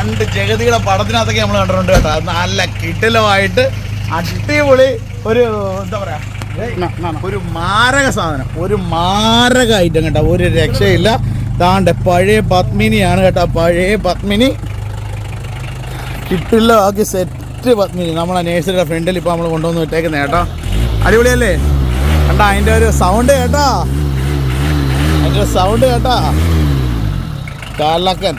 പണ്ട് ജഗതിയുടെ പടത്തിനകത്തൊക്കെ നമ്മൾ കണ്ടിട്ടുണ്ട് കേട്ടോ. നല്ല കിടിലമായിട്ട് അടിപൊളി ഒരു എന്താ പറയാ ഒരു മാരക സാധനം. ഒരു മാരക ഐറ്റം കേട്ടോ. ഒരു രക്ഷയില്ല. താണ്ട പഴയ പത്മിനിയാണ് കേട്ടോ. പഴയ പത്മിനി. കിട്ടില്ല ആക്കി സെറ്റ് പത്മിനി. നമ്മളെ നേഴ്സറിയുടെ ഫ്രണ്ടിൽ ഇപ്പോൾ നമ്മൾ കൊണ്ടുവന്ന് വിട്ടേക്കുന്നത് കേട്ടോ. അടിപൊളിയല്ലേ? കണ്ട അതിന്റെ ഒരു സൗണ്ട് കേട്ടോ. അതിന്റെ സൗണ്ട് കേട്ടോ. കാലക്കൻ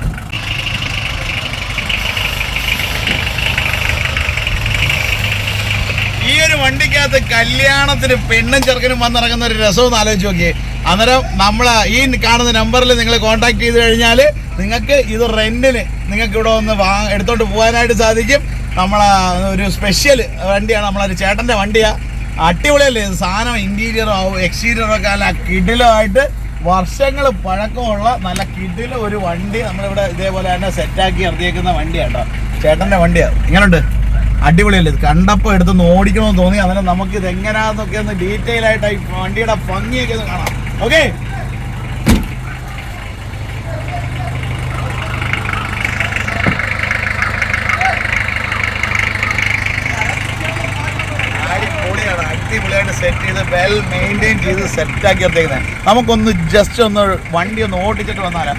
ഈ ഒരു വണ്ടിക്കകത്ത് കല്യാണത്തിന് പെണ്ണും ചെറുക്കനും വന്നിറങ്ങുന്ന ഒരു രസം ഒന്ന് ആലോചിച്ച് നോക്കിയേ. അന്നേരം നമ്മൾ ഈ കാണുന്ന നമ്പറിൽ നിങ്ങൾ കോൺടാക്ട് ചെയ്ത് കഴിഞ്ഞാൽ നിങ്ങൾക്ക് ഇത് റെന്റിന് നിങ്ങൾക്ക് ഇവിടെ ഒന്ന് വാ എടുത്തോണ്ട് പോകാനായിട്ട് സാധിക്കും. നമ്മളെ ഒരു സ്പെഷ്യൽ വണ്ടിയാണ്. നമ്മളൊരു ചേട്ടന്റെ വണ്ടിയാണ് അടിപൊളിയല്ലേ സാധനം ഇന്റീരിയറോ എക്സ്റ്റീരിയറോ ഒക്കെ നല്ല കിടിലമായിട്ട്. വർഷങ്ങൾ പഴക്കമുള്ള നല്ല കിടില ഒരു വണ്ടി നമ്മളിവിടെ ഇതേപോലെ തന്നെ സെറ്റാക്കി ഇറക്കിയേക്കുന്ന വണ്ടിയാണ് കേട്ടോ ചേട്ടന്റെ വണ്ടിയാണ് ഇങ്ങനെയുണ്ട് അടിപൊളിയല്ലേ ഇത്? കണ്ടപ്പോൾ എടുത്തൊന്ന് ഓടിക്കണമെന്ന് തോന്നി. അങ്ങനെ നമുക്ക് ഇത് എങ്ങനെയാന്നൊക്കെ ഒന്ന് ഡീറ്റെയിൽ ആയിട്ട് ഈ വണ്ടിയുടെ ഭംഗിയൊക്കെ ഒന്ന് കാണാം. ഓക്കെ അടിപൊളിയായിട്ട് സെറ്റ് ചെയ്ത് വെൽ മെയിന്റെയിൻ ചെയ്ത് സെറ്റാക്കി എടുത്തേക്കുന്നത്. നമുക്കൊന്ന് ജസ്റ്റ് ഒന്ന് വണ്ടി ഒന്ന് ഓടിച്ചിട്ട് വന്നാലോ.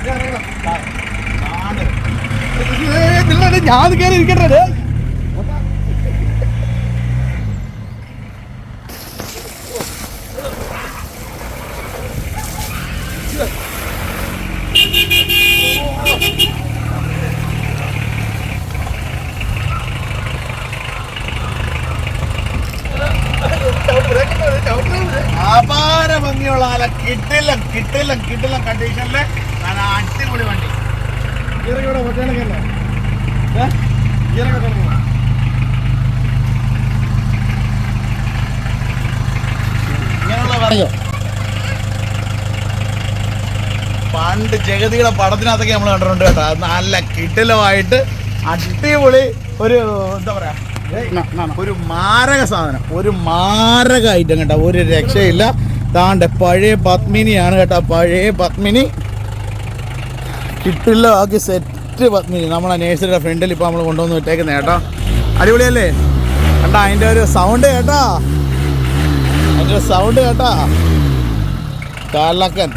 ഞാൻ കയറി ഇരിക്കട്ടെ. അപാര ഭംഗിയുള്ള ആല കിട്ടില്ല കിട്ടില്ല കിട്ടില്ല കണ്ടീഷനിൽ അടിപൊളി വണ്ടി. ഇങ്ങനെയുള്ള പറയോ പണ്ട് ജഗതിയുടെ പടത്തിനകത്തൊക്കെ നമ്മൾ കണ്ടിട്ടുണ്ട് കേട്ടോ. നല്ല കിടിലമായിട്ട് അടിപൊളി ഒരു എന്താ പറയാ ഒരു മാരക സാധനം. ഒരു മാരക ഐറ്റം കേട്ടോ. ഒരു രക്ഷയില്ല. താണ്ട പഴയ പത്മിനിയാണ് കേട്ടോ. പഴയ പത്മിനി. കിട്ടില്ല ആക്കി സെറ്റ് പത്മിനി. നമ്മളെ നേഴ്സറിയുടെ ഫ്രണ്ടിൽ ഇപ്പോൾ നമ്മൾ കൊണ്ടുവന്ന് വിട്ടേക്കുന്നത് കേട്ടോ. അടിപൊളിയല്ലേ? കണ്ടാ അതിന്റെ ഒരു സൗണ്ട് കേട്ടോ. അതിന്റെ സൗണ്ട് കേട്ടോ. കാലക്കൻ